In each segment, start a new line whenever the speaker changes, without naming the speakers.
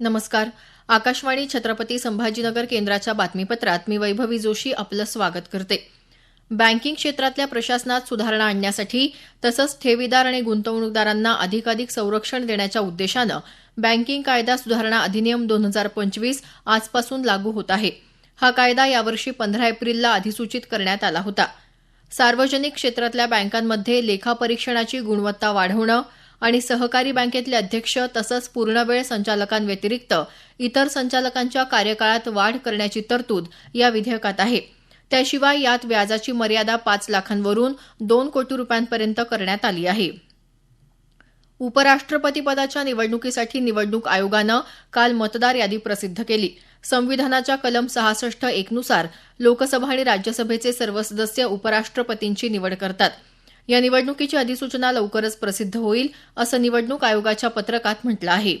नमस्कार. आकाशवाणी छत्रपती संभाजीनगर केंद्राच्या बातमीपत्रात मी वैभवी जोशी आपलं स्वागत करते. बँकिंग क्षेत्रातल्या प्रशासनात सुधारणा आणण्यासाठी तसंच ठेवीदार आणि गुंतवणूकदारांना अधिकाधिक संरक्षण देण्याच्या उद्देशानं बँकिंग कायदा सुधारणा अधिनियम दोन हजार पंचवीस आजपासून लागू होत आहे. हा कायदा यावर्षी पंधरा एप्रिलला अधिसूचित करण्यात आला होता. सार्वजनिक क्षेत्रातल्या बँकांमध्ये लेखापरीक्षणाची गुणवत्ता वाढवणं आणि सहकारी बँकेतले अध्यक्ष तसंच पूर्णवेळ संचालकांव्यतिरिक्त इतर संचालकांच्या कार्यकाळात वाढ करण्याची तरतूद या विधेयकात आहे. त्याशिवाय यात व्याजाची मर्यादा पाच लाखांवरून दोन कोटी रुपयांपर्यंत करण्यात आली आहे. उपराष्ट्रपतीपदाच्या निवडणुकीसाठी निवडणूक आयोगानं काल मतदार यादी प्रसिद्ध केली. संविधानाच्या कलम सहासष्ट एकनुसार लोकसभा आणि राज्यसभेचे सर्व सदस्य उपराष्ट्रपतींची निवड करतात. या निवडणुकीची अधिसूचना लवकरच प्रसिद्ध होईल असं निवडणूक आयोगाच्या पत्रकात म्हटलं आहे.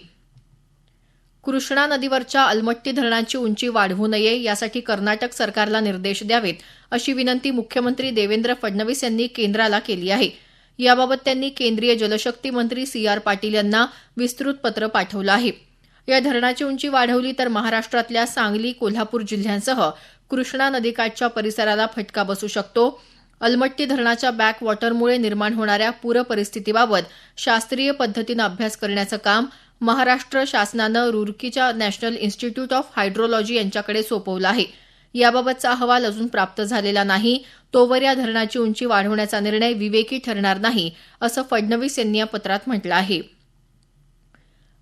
कृष्णा नदीवरच्या अलमट्टी धरणाची उंची वाढवू नये यासाठी कर्नाटक सरकारला निर्देश द्यावेत अशी विनंती मुख्यमंत्री देवेंद्र फडणवीस यांनी केंद्राला केली आहे. याबाबत त्यांनी केंद्रीय जलशक्ती मंत्री सी आर पाटील यांना विस्तृत पत्र पाठवलं आहे. या धरणाची उंची वाढवली तर महाराष्ट्रातल्या सांगली कोल्हापूर जिल्ह्यांसह कृष्णा नदीकाठच्या परिसराला फटका बसू शकतो. अलमट्टी धरणाच्या बॅक वॉटरमुळे निर्माण होणाऱ्या पूर परिस्थितीबाबत शास्त्रीय पद्धतीनं अभ्यास करण्याचं काम महाराष्ट्र शासनानं रुरकीच्या नॅशनल इन्स्टिट्यूट ऑफ हायड्रोलॉजी यांच्याकडे सोपवलं आहे. याबाबतचा अहवाल अजून प्राप्त झालेला नाही. तोवर या धरणाची उंची वाढवण्याचा निर्णय विवेकी ठरणार नाही असं फडणवीस यांनी या पत्रात म्हटलं आहे.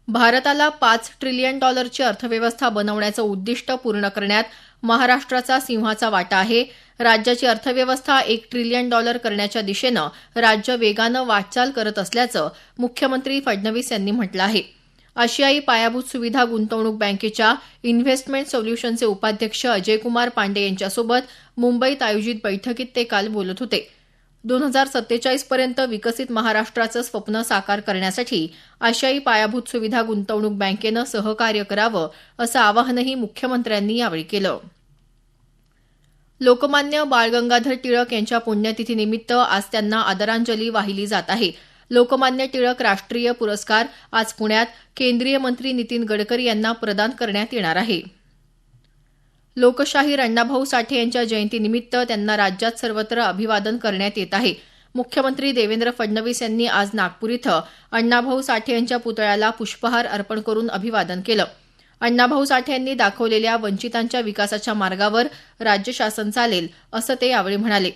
भारताला पाच ट्रिलियन डॉलरची अर्थव्यवस्था बनवण्याचं उद्दिष्ट पूर्ण करण्यात महाराष्ट्राचा सिंहाचा वाटा आहे. राज्याची अर्थव्यवस्था एक ट्रिलियन डॉलर करण्याच्या दिशेनं राज्य वेगानं वाटचाल करत असल्याचं मुख्यमंत्री फडणवीस यांनी म्हटलं आहे. आशियाई पायाभूत सुविधा गुंतवणूक बँकेच्या इन्व्हेस्टमेंट सोल्युशनचे उपाध्यक्ष अजयकुमार पांडे यांच्यासोबत मुंबईत आयोजित बैठकीत ते काल बोलत होते. दोन हजार सत्तेचाळीस पर्यंत विकसित महाराष्ट्राचं स्वप्न साकार करण्यासाठी आशियाई पायाभूत सुविधा गुंतवणूक बँकेनं सहकार्य करावं असं आवाहनही मुख्यमंत्र्यांनी यावेळी केलं. लोकमान्य बाळ गंगाधर टिळक यांच्या पुण्यतिथीनिमित्त आज त्यांना आदरांजली वाहिली जात आहे. लोकमान्य टिळक राष्ट्रीय पुरस्कार आज पुण्यात केंद्रीय मंत्री नितीन गडकरी यांना प्रदान करण्यात येणार आहे. लोकशाहीर अण्णाभाऊ साठे यांच्या जयंतीनिमित्त त्यांना राज्यात सर्वत्र अभिवादन करण्यात येत आहे. मुख्यमंत्री देवेंद्र फडणवीस यांनी आज नागपूर इथं अण्णाभाऊ साठे यांच्या पुतळ्याला पुष्पहार अर्पण करून अभिवादन केलं. अण्णाभाऊ साठे यांनी दाखवलेल्या वंचितांच्या विकासाच्या मार्गावर राज्य शासन चालेल असं ते यावेळी म्हणाले.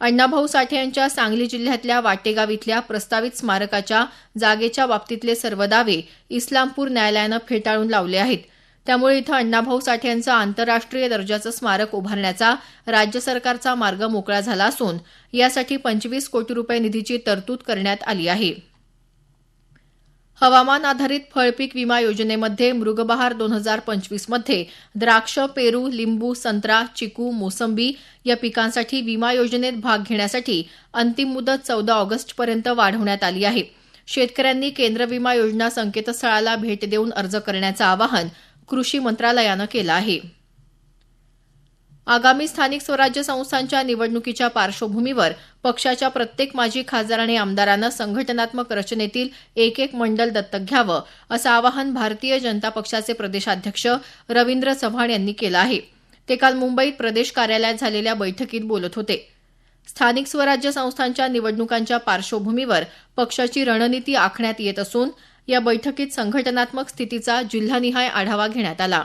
अण्णाभाऊ साठे यांच्या सांगली जिल्ह्यातल्या वाटेगाव इथल्या प्रस्तावित स्मारकाच्या जागेच्या बाबतीतले सर्व दावे इस्लामपूर न्यायालयानं फेटाळून लावले आहेत. त्यामुळे इथं अण्णाभाऊ साठे यांचं आंतरराष्ट्रीय दर्जाचं स्मारक उभारण्याचा राज्य सरकारचा मार्ग मोकळा झाला असून यासाठी पंचवीस कोटी रुपये निधीची तरतूद करण्यात आली आहे. हवामान आधारित फळपीक विमा योजनेमध्ये मृगबहार दोन हजार पंचवीसमध्ये द्राक्ष पेरू लिंबू संत्रा चिकू मोसंबी या पिकांसाठी विमा योजनेत भाग घेण्यासाठी अंतिम मुदत चौदा ऑगस्टपर्यंत वाढवण्यात आली आहे. शेतकऱ्यांनी केंद्र विमा योजना संकेतस्थळाला भेट देऊन अर्ज करण्याचं आवाहन कृषी मंत्रालयानं केलं आहे. आगामी स्थानिक स्वराज्य संस्थांच्या निवडणुकीच्या पार्श्वभूमीवर पक्षाच्या प्रत्येक माजी खासदार आणि आमदारानं संघटनात्मक रचनेतील एक एक मंडल दत्तक घ्यावं असं आवाहन भारतीय जनता पक्षाचे प्रदेशाध्यक्ष रवींद्र चव्हाण यांनी केलं आहे. ते काल मुंबईत प्रदेश कार्यालयात झालेल्या बैठकीत बोलत होते. स्थानिक स्वराज्य संस्थांच्या निवडणुकांच्या पार्श्वभूमीवर पक्षाची रणनीती आखण्यात येत असून या बैठकीत संघटनात्मक स्थितीचा जिल्हानिहाय आढावा घेण्यात आला.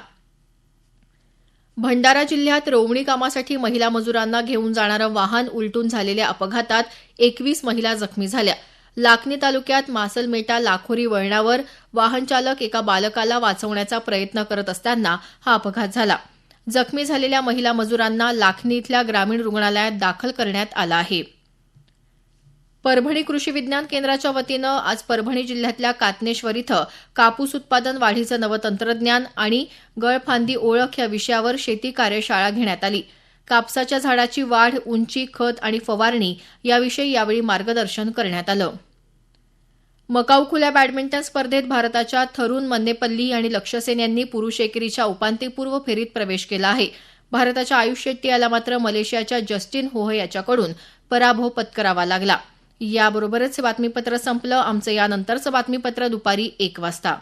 भंडारा जिल्ह्यात रोवणी कामासाठी महिला मजुरांना घेऊन जाणारं वाहन उलटून झालेल्या अपघातात एकवीस महिला जखमी झाल्या. लाखनी तालुक्यात मासलमेटा लाखोरी वळणावर वाहनचालक एका बालकाला वाचवण्याचा प्रयत्न करत असताना हा अपघात झाला. जखमी झालेल्या महिला मजुरांना लाखनी इथल्या ग्रामीण रुग्णालयात दाखल करण्यात आलं आहे. परभणी कृषी विज्ञान केंद्राच्या वतीनं आज परभणी जिल्ह्यातल्या कातनेश्वर इथं कापूस उत्पादन वाढीचं नवं तंत्रज्ञान आणि गळफांदी ओळख या विषयावर शेती कार्यशाळा घेण्यात आली. कापसाच्या झाडाची वाढ उंची खत आणि फवारणी याविषयी यावेळी मार्गदर्शन करण्यात आलं. मकाऊ खुल्या बॅडमिंटन स्पर्धेत भारताच्या थरुण मन्नेपल्ली आणि लक्ष्य सेन यांनी पुरुष एकेरीच्या उपांत्यपूर्व फेरीत प्रवेश केला आहे. भारताच्या आयुष शेट्टी याला मात्र मलेशियाच्या जस्टिन होह याच्याकडून पराभव पत्करावा लागला. याबरोबरच हे बातमीपत्र संपलं. आमचं यानंतरचं बातमीपत्र दुपारी एक वाजता.